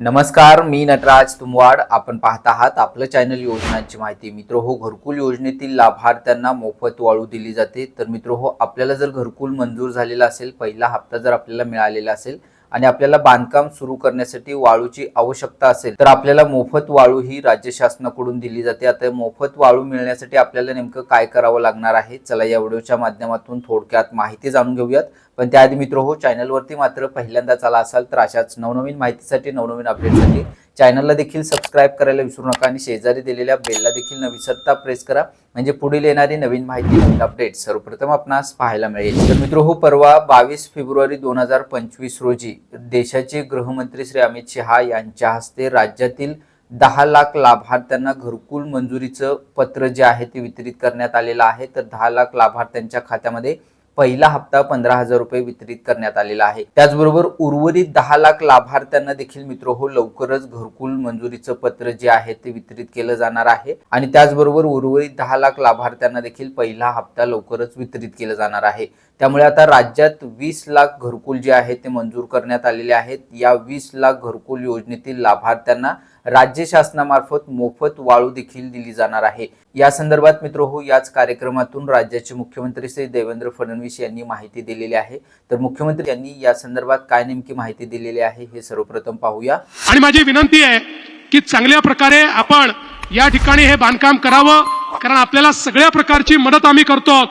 नमस्कार मी नटराज तुमवाड. आपण पाहत आहात आपलं चॅनल योजनांची माहिती. मित्र हो घरकुल योजनेतील लाभार्थ्यांना मोफत वाळू दिली जाते. तर मित्र हो आपल्याला जर घरकुल मंजूर झालेला असेल पहिला हप्ता जर आपल्याला मिळालेला असेल आणि आपल्याला बांधकाम सुरू करण्यासाठी वाळूची आवश्यकता असेल तर आपल्याला मोफत वाळू ही राज्य शासनाकडून दिली जाते. आता मोफत वाळू मिळण्यासाठी आपल्याला नेमकं काय करावं लागणार आहे? चला या व्हिडिओच्या माध्यमातून थोडक्यात माहिती जाणून घेऊयात. पण त्याआधी मित्र हो चॅनलवरती मात्र पहिल्यांदा आला असाल तर अशाच नवनवीन माहितीसाठी नवनवीन अपडेटसाठी चॅनलला देखील सबस्क्राईब करायला विसरू नका आणि शेजारी दिलेल्या बेलला देखील न विसरता प्रेस करा. म्हणजे पुढील येणारी नवीन माहिती नवीन अपडेट सर्वप्रथम आपणास पाहायला मिळेल. तर मित्र हो परवा बावीस फेब्रुवारी दोन हजार पंचवीस रोजी देशाचे गृहमंत्री श्री अमित शहा यांच्या हस्ते राज्यातील दहा लाख लाभार्थ्यांना घरकुल मंजुरीचं पत्र जे आहे ते वितरित करण्यात आलेलं आहे. तर दहा लाख लाभार्थ्यांच्या खात्यामध्ये पहिला हप्ता पंधरा हजार रुपये वितरित करण्यात आलेला आहे. त्याचबरोबर उर्वरित दहा लाख लाभार्थ्यांना देखील मित्र हो लवकरच घरकुल मंजुरीचं पत्र जे आहे ते वितरित केलं जाणार आहे. आणि त्याचबरोबर उर्वरित दहा लाख लाभार्थ्यांना देखील पहिला हप्ता लवकरच वितरित केलं जाणार आहे. त्यामुळे आता राज्यात वीस लाख घरकुल जे आहे ते मंजूर करण्यात आलेले आहेत. या वीस लाख घरकुल योजनेतील लाभार्थ्यांना राज्य शासनामार्फत मोफत वाळू देखील दिली जाणार आहे. या संदर्भात मित्र हो याच कार्यक्रमातून राज्याचे मुख्यमंत्री श्री देवेंद्र फडणवीस यांनी माहिती दिलेली आहे. तर मुख्यमंत्री यांनी या संदर्भात काय नेमकी माहिती दिलेली आहे हे सर्वप्रथम पाहूया. आणि माझी विनंती आहे की चांगल्या प्रकारे आपण या ठिकाणी हे बांधकाम करावं कारण आपल्याला सगळ्या प्रकारची मदत आम्ही करतो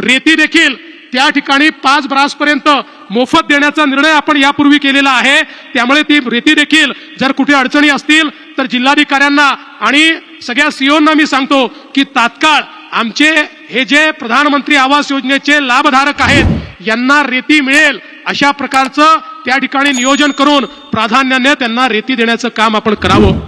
रेती देखील त्या ठिकाणी पाच ब्रास पर्यंत मोफत देण्याचा निर्णय आपण यापूर्वी केलेला आहे. त्यामुळे ती रेती देखील जर कुठे अडचणी असतील तर जिल्हाधिकाऱ्यांना आणि सगळ्या सीओंना मी सांगतो की तात्काळ आमचे हे जे प्रधानमंत्री आवास योजनेचे लाभधारक आहेत यांना रेती मिळेल अशा प्रकारचं त्या ठिकाणी नियोजन करून प्राधान्याने त्यांना रेती देण्याचं काम आपण करावं.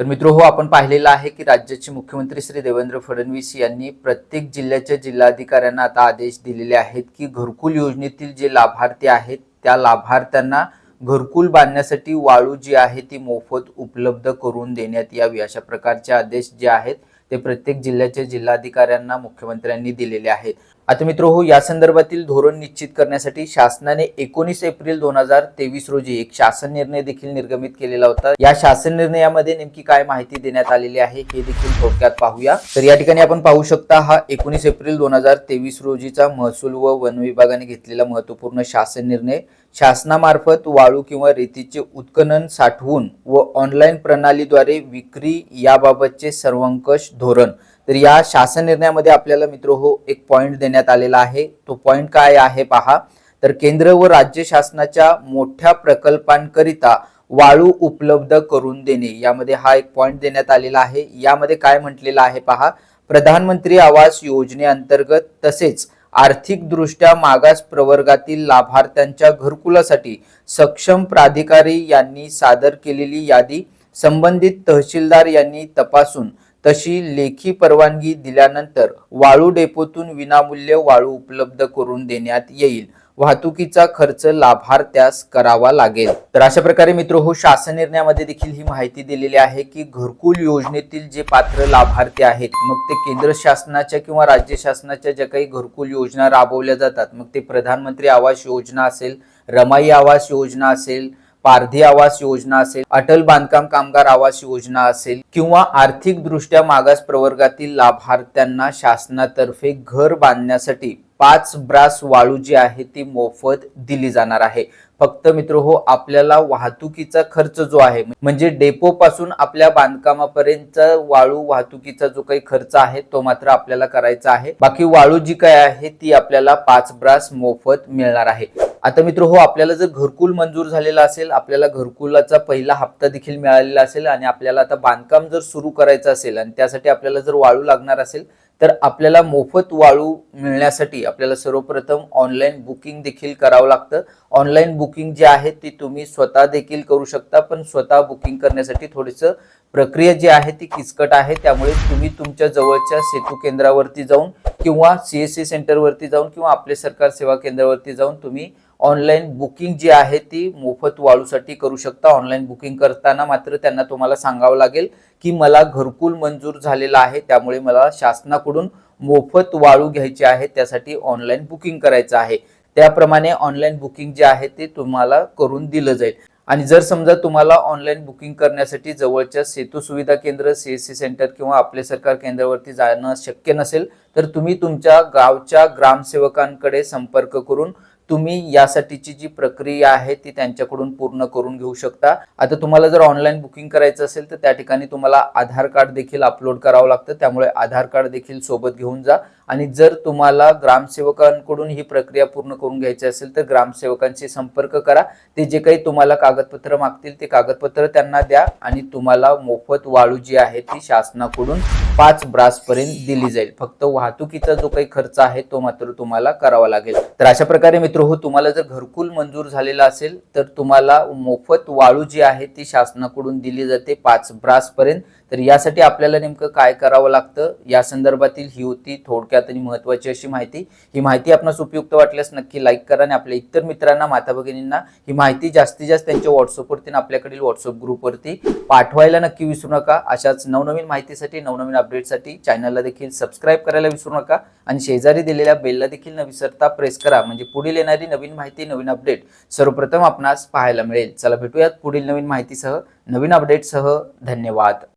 तर मित्र हो आपण पाहिलेलं आहे की राज्याचे मुख्यमंत्री श्री देवेंद्र फडणवीस यांनी प्रत्येक जिल्ह्याच्या जिल्हाधिकाऱ्यांना आता आदेश दिलेले आहेत की घरकुल योजनेतील जे लाभार्थी आहेत त्या लाभार्थ्यांना घरकुल बांधण्यासाठी वाळू जी आहे ती मोफत उपलब्ध करून देण्यात यावी अशा प्रकारचे आदेश जे आहेत ते प्रत्येक जिल्ह्याच्या जिल्हाधिकाऱ्यांना मुख्यमंत्र्यांनी दिलेले आहेत. आता मित्र हो या संदर्भातील धोरण निश्चित करण्यासाठी शासनाने एकोणीस एप्रिल दोन हजार तेवीस रोजी एक शासन निर्णय देखील निर्गमित केलेला होता. या शासन निर्णयामध्ये नेमकी काय माहिती देण्यात आलेली आहे हे देखील थोडक्यात पाहूया. तर या ठिकाणी आपण पाहू शकता हा एकोणीस एप्रिल दोन हजार तेवीस रोजीचा महसूल व वन विभागाने घेतलेला महत्त्वपूर्ण शासन निर्णय. शासनामार्फत वाळू किंवा रेतीचे उत्खनन साठवून व ऑनलाईन प्रणालीद्वारे विक्री याबाबतचे सर्वंकष धोरण. तर या शासन निर्णयामध्ये आपल्याला मित्र हो एक पॉइंट देण्यात आलेला आहे. तो पॉइंट काय आहे पहा. तर केंद्र व राज्य शासनाच्या मोठ्या प्रकल्पांकरिता वाळू उपलब्ध करून देणे यामध्ये हा एक पॉइंट देण्यात आलेला आहे. यामध्ये काय म्हटलेलं आहे पहा. प्रधानमंत्री आवास योजनेअंतर्गत तसेच आर्थिकदृष्ट्या मागास प्रवर्गातील लाभार्थ्यांच्या घरकुलासाठी सक्षम प्राधिकारी यांनी सादर केलेली यादी संबंधित तहसीलदार यांनी तपासून तशी लेखी परवानगी दिल्यानंतर वाळू डेपोतून विनामूल्य वाळू उपलब्ध करून देण्यात येईल. वाहतुकीचा खर्च लाभार्थ्यास करावा लागेल. तर अशा प्रकारे मित्र हो शासन निर्णयामध्ये देखील ही माहिती दिलेली आहे की घरकुल योजनेतील जे पात्र लाभार्थी आहेत मग ते केंद्र शासनाच्या किंवा राज्य शासनाच्या ज्या काही घरकुल योजना राबवल्या जातात मग ते प्रधानमंत्री आवास योजना असेल रमाई आवास योजना असेल पारधी आवास योजना असेल अटल बांधकाम कामगार आवास योजना असेल किंवा आर्थिक दृष्ट्या मागास प्रवर्गातील लाभार्थ्यांना शासनातर्फे घर बांधण्यासाठी पाच ब्रास वाळू जी आहे ती मोफत दिली जाणार आहे. फक्त मित्र हो आपल्याला वाहतुकीचा खर्च जो आहे म्हणजे डेपो पासून आपल्या बांधकामापर्यंत वाळू वाहतुकीचा जो काही खर्च आहे तो मात्र आपल्याला करायचा आहे. बाकी वाळू जी काय आहे ती आपल्याला पाच ब्रास मोफत मिळणार आहे. आता मित्र हो आपल्याला जर घरकुल मंजूर झालेला असेल आपल्याला घरकुलाचा पहिला हप्ता देखील मिळालेला असेल आणि आपल्याला आता बांधकाम जर सुरू करायचं असेल आणि त्यासाठी आपल्याला जर वाळू लागणार असेल तर आपल्याला मोफत वाळू मिळण्यासाठी आपल्याला सर्वप्रथम ऑनलाईन बुकिंग देखील करावं लागतं. ऑनलाईन बुकिंग जे आहे ती तुम्ही स्वतः देखील करू शकता पण स्वतः बुकिंग करण्यासाठी थोडंसं प्रक्रिया जी आहे ती किचकट आहे. त्यामुळे तुम्ही तुमच्या जवळच्या सेतू केंद्रावरती जाऊन किंवा सी एस सी सेंटरवरती जाऊन किंवा आपले सरकार सेवा केंद्रावरती जाऊन तुम्ही ऑनलाईन बुकिंग जी आहे ती मोफत वाळूसाठी करू शकता. ऑनलाईन बुकिंग करताना मात्र त्यांना तुम्हाला सांगावं लागेल की मला घरकुल मंजूर झालेला आहे त्यामुळे मला शासनाकडून मोफत वाळू घ्यायची आहे त्यासाठी ऑनलाईन बुकिंग करायचं आहे. त्याप्रमाणे ऑनलाईन बुकिंग जे आहे ते तुम्हाला करून दिलं जाईल. आणि जर समजा तुम्हाला ऑनलाईन बुकिंग करण्यासाठी जवळच्या सेतू सुविधा केंद्र सीएससी सेंटर किंवा आपले सरकार केंद्रावरती जाणं शक्य नसेल तर तुम्ही तुमच्या गावच्या ग्रामसेवकांकडे संपर्क करून तुम्ही यासाठीची जी प्रक्रिया आहे ती त्यांच्याकडून पूर्ण करून घेऊ शकता. आता तुम्हाला जर ऑनलाईन बुकिंग करायचं असेल तर त्या ठिकाणी तुम्हाला आधार कार्ड देखील अपलोड करावं लागतं. त्यामुळे आधार कार्ड देखील सोबत घेऊन जा. आणि जर तुम्हाला ग्रामसेवकांकडून ही प्रक्रिया पूर्ण करून घ्यायची असेल तर ग्रामसेवकांशी संपर्क करा. ते जे काही तुम्हाला कागदपत्र मागतील ते कागदपत्र त्यांना द्या आणि तुम्हाला मोफत वाळू जी आहे ती शासनाकडून पाच ब्रासपर्यंत दिली जाईल. फक्त वाहतुकीचा जो काही खर्च आहे तो मात्र तुम्हाला करावा लागेल. तर अशा प्रकारे मित्र हो तुम्हाला जर घरकुल मंजूर झालेला असेल तर तुम्हाला मोफत वाळू जी आहे ती शासनाकडून दिली जाते पाच ब्रासपर्यंत. तर यासाठी आपल्याला नेमकं काय करावं लागतं? या संदर्भातील ही होती थोडक्यात आणि महत्वाची अशी माहिती. ही माहिती आपणास उपयुक्त वाटल्यास नक्की लाईक करा आणि आपल्या इतर मित्रांना माता भगिनींना ही माहिती जास्तीत जास्त त्यांच्या व्हॉट्सअपवरती आणि आपल्याकडील व्हॉट्सअप ग्रुपवरती पाठवायला नक्की विसरू नका. अशाच नवनवीन माहितीसाठी नवनवीन अपडेटसाठी चॅनलला देखील सबस्क्राईब करायला विसरू नका. आणि शेजारी दिलेल्या बेलला देखील न विसरता प्रेस करा. म्हणजे पुढील येणारी नवीन माहिती नवीन अपडेट सर्वप्रथम आपणास पाहायला मिळेल. चला भेटूयात पुढील नवीन माहितीसह. नवीन अपडेटसह धन्यवाद.